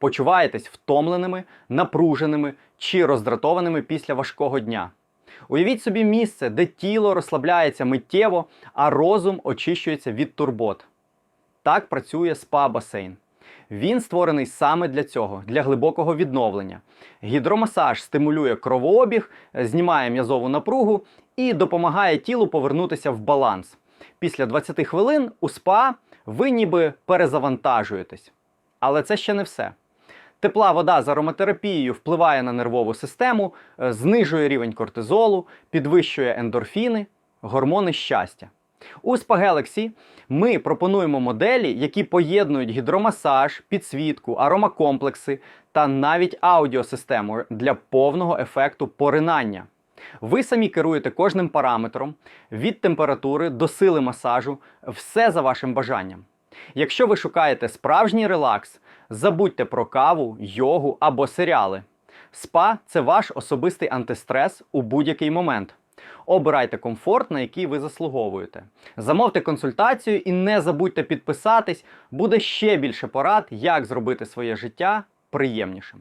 почуваєтесь втомленими, напруженими чи роздратованими після важкого дня. Уявіть собі місце, де тіло розслабляється миттєво, а розум очищується від турбот. Так працює спа-басейн. Він створений саме для цього, для глибокого відновлення. Гідромасаж стимулює кровообіг, знімає м'язову напругу і допомагає тілу повернутися в баланс. Після 20 хвилин у спа ви ніби перезавантажуєтесь. Але це ще не все. Тепла вода з ароматерапією впливає на нервову систему, е, знижує рівень кортизолу, підвищує ендорфіни, гормони щастя. У Spa ми пропонуємо моделі, які поєднують гідромасаж, підсвітку, аромакомплекси та навіть аудіосистему для повного ефекту поринання. Ви самі керуєте кожним параметром від температури до сили масажу, все за вашим бажанням. Якщо ви шукаєте справжній релакс, забудьте про каву, йогу або серіали. Спа це ваш особистий антистрес у будь-який момент. Обирайте комфорт, на який ви заслуговуєте. Замовте консультацію і не забудьте підписатись, буде ще більше порад, як зробити своє життя приємнішим.